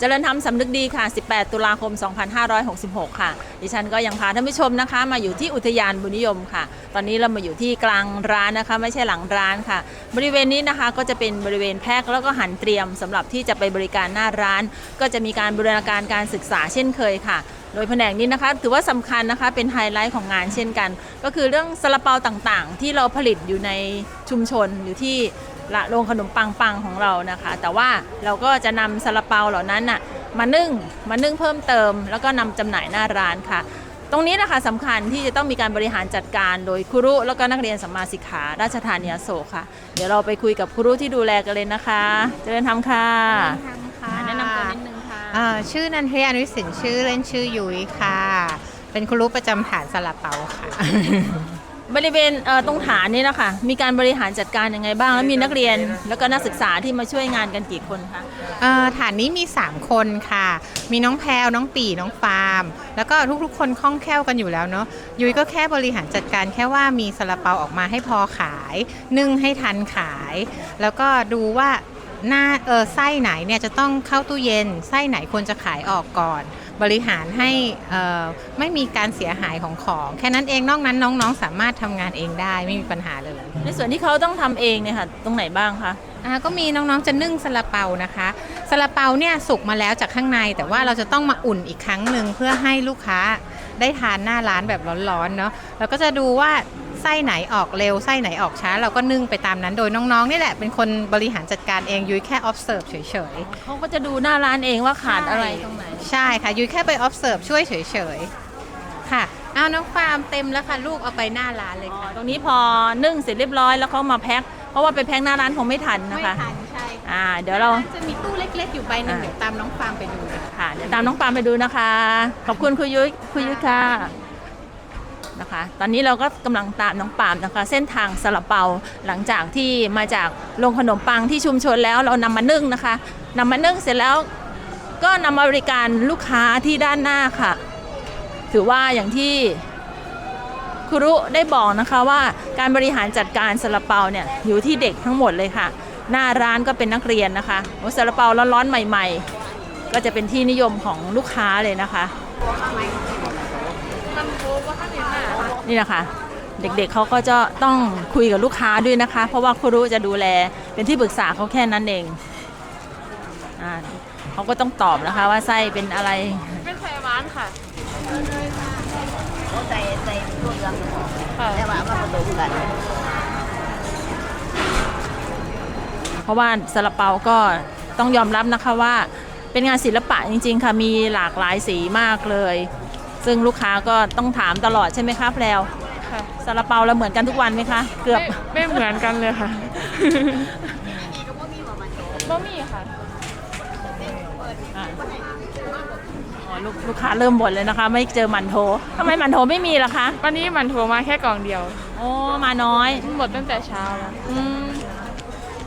เจริญธรรมสำนึกดีค่ะ 18 ตุลาคม 2566 ค่ะ ดิฉันก็ยังพาท่านผู้ชมนะคะ มาอยู่ที่อุทยานบุญนิยมค่ะ ตอนนี้เรามาอยู่ที่กลางร้านนะคะ ไม่ใช่หลังร้านค่ะ บริเวณนี้นะคะก็จะเป็นบริเวณแพ็คแล้วก็หันเตรียมสำหรับที่จะไปบริการหน้าร้าน ก็จะมีการบูรณาการการศึกษาเช่นเคยค่ะโดยแผนกนี้นะคะถือว่าสำคัญนะคะเป็นไฮไลท์ของงานเช่นกัน ก็คือเรื่องซาลาเปาต่างๆ ที่เราผลิตอยู่ในชุมชนอยู่ที่ ละโรงขนมปังปังของเรานะคะ แต่ว่าเราก็จะนำซาลาเปาเหล่านั้นน่ะมานึ่งมานึ่งเพิ่มเติม แล้วก็นำจำหน่ายหน้าร้านค่ะ ตรงนี้นะคะสำคัญที่จะต้องมีการบริหารจัดการโดยครูรุแล้วก็นักเรียนสัมมาสิกขาราชธานีอโศกค่ะ เดี๋ยวเราไปคุยกับครูรุที่ดูแลกันเลยนะคะเจริญธรรมค่ะค่ะแนะนำตัวนิดนึงค่ะอ่าชื่อนันทยานุสินชื่อเล่นชื่อยุ้ยค่ะ เป็นครูรู้ประจำฐานสลับเปาค่ะ บริเวณเอ่อตรงฐานนี้นะคะมีการบริหารจัดการยังไงบ้าง แล้วมีนักเรียนแล้วก็นักศึกษาที่มาช่วยงานกันกี่คนคะ เอ่อฐานนี้มี 3 คนค่ะ มีน้องแพรวน้องปีน้องฟาร์ม แล้วก็ทุกๆ คนคล่องแคล่วกันอยู่แล้วเนาะ ยุ้ยก็แค่บริหารจัดการแค่ว่ามีซาลาเปาออกมาให้พอขาย นึ่งให้ทันขาย แล้วก็ดูว่า หน้าเออไส้ไหนเนี่ยจะต้องเข้าตู้เย็น ไส้ไหนควรจะขายออกก่อน บริหารให้เอ่อไม่มีการเสียหายของของ แค่นั้นเองนอกนั้นน้องๆ สามารถทำงานเองได้ไม่มีปัญหาเลย ในส่วนที่เขาต้องทำเองเนี่ยค่ะตรงไหนบ้างคะอ่าก็มีน้องๆจะนึ่งซาลาเปานะคะซาลาเปาเนี่ยสุกมาแล้วจากข้างใน แต่ว่าเราจะต้องมาอุ่นอีกครั้งหนึ่งเพื่อให้ลูกค้าได้ทานหน้าร้านแบบร้อนๆเนาะเราก็จะดูว่า ไส้ไหนออกเร็วไส้ไหนออกช้า เราก็นึ่งไปตามนั้นโดยน้องๆนี่แหละเป็นคนบริหารจัดการเองยุ้ยแค่ observe เฉยเขาก็จะดูหน้าร้านเองว่าขาดอะไรตรงไหน ๆ ใช่ค่ะ ยุ้ยแค่ไป observe ช่วยเฉยๆค่ะเอาน้องฟาร์มเต็มแล้วค่ะลูกเอาไปหน้าร้านเลยอ๋อค่ะตรงนี้พอนึ่งเสร็จเรียบร้อยแล้วเขามาแพ็คเพราะว่าไปแพ็คหน้าร้านคงไม่ทันไม่นะคะทันใช่ค่ะอ่า เดี๋ยวเรา จะมีตู้เล็กๆ อยู่ใบหนึ่งอ่า เดี๋ยวตามน้องฟาร์มไปดูเลยค่ะ ค่ะเดี๋ยวตามน้องปาล์มไปดูนะคะ ขอบคุณคุยยุ้ยคุยยุ้ยค่ะ นะคะ ตอนนี้เราก็กำลังตามน้องปามนะคะ เส้นทางสลับเปาหลังจากที่มาจากโรงขนมปังที่ชุมชนแล้วเรานำมานึ่งนะคะนำมานึ่งเสร็จแล้วก็นำมาบริการลูกค้าที่ด้านหน้าค่ะ ถือว่าอย่างที่ครูรุได้บอกนะคะว่าการบริหารจัดการซาลาเปาเนี่ยอยู่ที่เด็กทั้งหมดเลยค่ะ หน้าร้านก็เป็นนักเรียนนะคะโอ้ซาลาเปาร้อนๆใหม่ ๆ ก็จะเป็นที่นิยมของลูกค้าเลยนะคะ นี่นะคะเด็กๆเขาก็จะต้องคุยกับลูกค้าด้วยนะคะ เพราะว่าครูรุจะดูแลเป็นที่ปรึกษาเขาแค่นั้นเองอ่าเขาก็ต้องตอบนะคะว่าไส้เป็นอะไรเป็นไข่หวานค่ะใส่ใส่ตัวเหลืองค่ะแต่ว่ามาผสมกัน เพราะว่าซาลาเปาก็ต้องยอมรับนะคะว่าเป็นงานศิลปะจริง ๆ ค่ะมีหลากหลายสีมากเลย ซึ่งลูกค้าก็ต้องถามตลอดใช่ไหมคะแพรวค่ะซาลาเปาเราเหมือนกันทุกวันไหมคะ เกือบ ไม่ไม่เหมือนกันเลยค่ะบะหมี่ค่ะ อะอ๋อลูกลูกค้าเริ่มบ่นเลยนะคะ ไม่เจอหมันโถทำไมหมันโถไม่มีล่ะคะวันนี้มันโทรมาแค่กล่องเดียวโอ้มาน้อย หมดตั้งแต่เช้าแล้ว อืม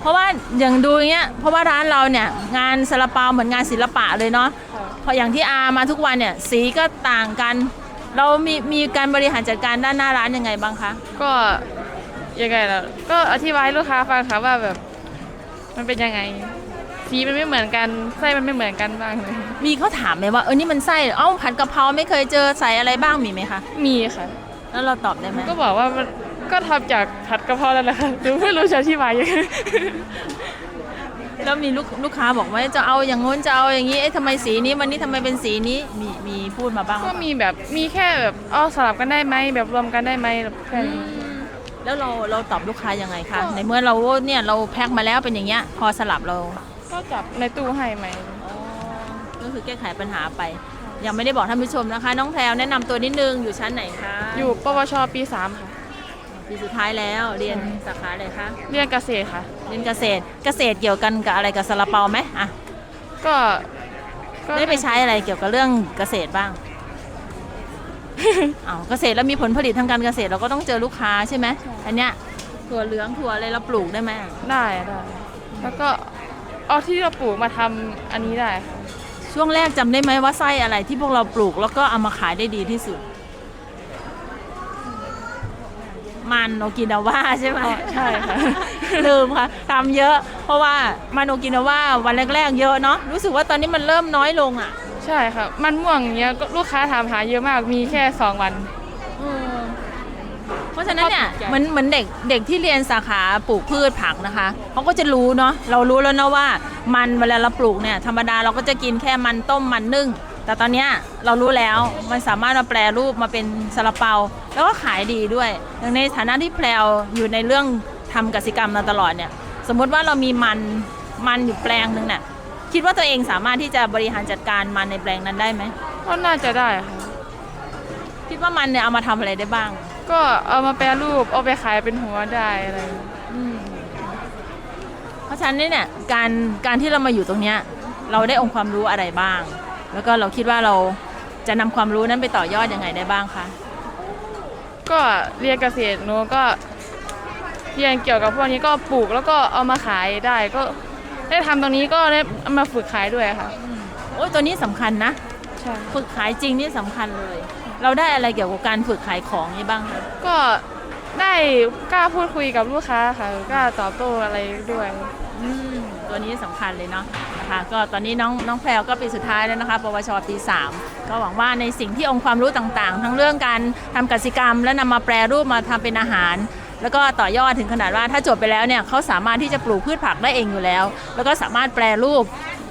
เพราะว่าอย่างดูอย่างเงี้ยเพราะว่าร้านเราเนี่ยงานซาลาเปาเหมือนงานศิลปะเลยเนาะค่ะเพราะอย่างที่อามาทุกวันเนี่ยสีก็ต่างกัน เรามีมีการบริหารจัดการด้านหน้าร้านยังไงบ้างคะก็ยังไงล่ะก็อธิบายให้ลูกค้าฟังค่ะว่าแบบ มันเป็นยังไง สีมันไม่เหมือนกันไส้มันไม่เหมือนกันบ้างเลยมีเขาถามไหมว่าเออนี่มันไส้เหรอเอ้าผัดกะเพราไม่เคยเจอใส่อะไรบ้างมีไหมคะมีค่ะ แล้วเราตอบได้ไหมก็บอกว่ามันก็ทำจากผัดกะเพราแล้วแหละค่ะหนูไม่รู้จะอธิบายยังไง แล้วมีลูกลูกค้าบอกว่าจะเอาอย่างง้นจะเอาอย่างนี้เอ๊ะทำไมสีนี้วันนี้ทำไมเป็นสีนี้มีมีพูดมาบ้างไหก็มีแบบมีแค่แบบเอาสลับกันได้ไหมแบบรวมกันได้ไหมแบบแค่อืนี้ มแล้วเราเราตอบลูกค้ายังไงคะก็ ในเมื่อเราเนี่ยเราแพ็คมาแล้วเป็นอย่างเงี้ย พอสลับเราก็จับในตู้ให้ไหม ก็คือแก้ไขปัญหาไป ยังไม่ได้บอกท่านผู้ชมนะคะ น้องแพรวแนะนำตัวนิดนึงอยู่ชั้นไหนคะ อยู่ปวชปีสามค่ะ ปีสุดท้ายแล้วเรียนสาขาอะไรคะเรียนเกษตรค่ะ เรียนเกษตรเกษตรเกี่ยวกันกับอะไรกับซาลาเปาไหมอะก็ก็ได้ไปใช้อะไรเกี่ยวกับเรื่องเกษตรบ้างเอาเกษตรแล้วมีผลผลิตทางการเกษตรเราก็ต้องเจอลูกค้าใช่ไหมอันเนี้ยถั่วเหลืองถั่วอะไรเราปลูกได้ไหมได้ได้แล้วก็เอาที่เราปลูกมาทำอันนี้ได้ค่ะช่วงแรกจำได้ไหมว่าไส้อะไรที่พวกเราปลูกแล้วก็เอามาขายได้ดีที่สุด มมันโอกินาว่าใช่ไหมอ๋อใช่ค่ะ ลืมค่ะทำเยอะ เพราะว่ามันโอกินาว่าวันแรก ๆ เยอะเนาะรู้สึกว่าตอนนี้มันเริ่มน้อยลงอะใช่ค่ะ มันม่วงอย่างเงี้ยก็ลูกค้าถามหาเยอะมากมีแค่สองวัน เพราะฉะนั้นเนี่ยชอบปลูกใหญ่เหมือนเหมือนเด็กเด็กที่เรียนสาขาปลูกพืชผักนะคะเขาก็จะรู้เนาะเรารู้แล้วนะว่ามันเวลาเราปลูกเนี่ยธรรมดาเราก็จะกินแค่มันต้มมันนึ่ง แต่ตอนเนี้ยเรารู้แล้วมันสามารถมาแปรรูปมาเป็นซาลาเปา แล้วก็ขายดีด้วยอย่างในฐานะที่แพลวอยู่ในเรื่องทำกสิกรรมมาตลอดเนี่ยสมมุติว่าเรามีมันมันอยู่แปลงหนึ่งเนี่ย คิดว่าตัวเองสามารถที่จะบริหารจัดการมันในแปลงนั้นได้ไหมก็น่าจะได้ค่ะคิดว่ามันเนี่ยเอามาทำอะไรได้บ้าง ก็เอามาแปรรูปเอาไปขายเป็นหัวได้อะไรอย่างเงี้ยเพราะฉะนั้นเนี่ยการการที่เรามาอยู่ตรงเนี้ยเราได้องค์ความรู้อะไรบ้าง แล้วก็เราคิดว่าเราจะนำความรู้นั้นไปต่อยอดยังไงได้บ้างคะก็เรียนเกษตรหนูก็เรียนเกี่ยวกับพวกนี้ก็ปลูกแล้วก็เอามาขายได้ก็ได้ทำตรงนี้ก็ได้เอามาฝึกขายด้วยค่ะ โอ้ยตัวนี้สำคัญนะ ใช่ ฝึกขายจริงนี่สำคัญเลย เราได้อะไรเกี่ยวกับการฝึกขายของนี่บ้างคะก็ได้กล้าพูดคุยกับลูกค้าค่ะกล้าตอบโต้อะไรด้วย อืมตัวนี้สำคัญเลยเนาะนะคะก็ตอนนี้น้องน้องแพรวก็ปีสุดท้ายแล้วนะคะ ปวชปี 3 ก็หวังว่าในสิ่งที่องค์ความรู้ต่างๆ ทั้งเรื่องการทำกสิกรรม และนำมาแปรรูปมาทำเป็นอาหาร แล้วก็ต่อยอดถึงขนาดว่าถ้าจบไปแล้วเนี่ยเขาสามารถที่จะปลูกพืชผักได้เองอยู่แล้ว แล้วก็สามารถแปรรูป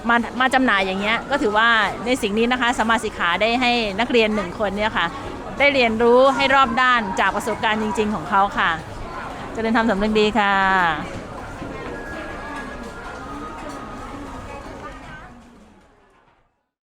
มามาจำหน่ายอย่างเงี้ยก็ถือว่าในสิ่งนี้นะคะสมมาสิกขาได้ให้นักเรียนหนึ่งคนเนี่ยค่ะ ได้เรียนรู้ให้รอบด้านจากประสบการณ์จริง ๆ ของเขาค่ะ เจริญธรรมสำนึกดีค่ะ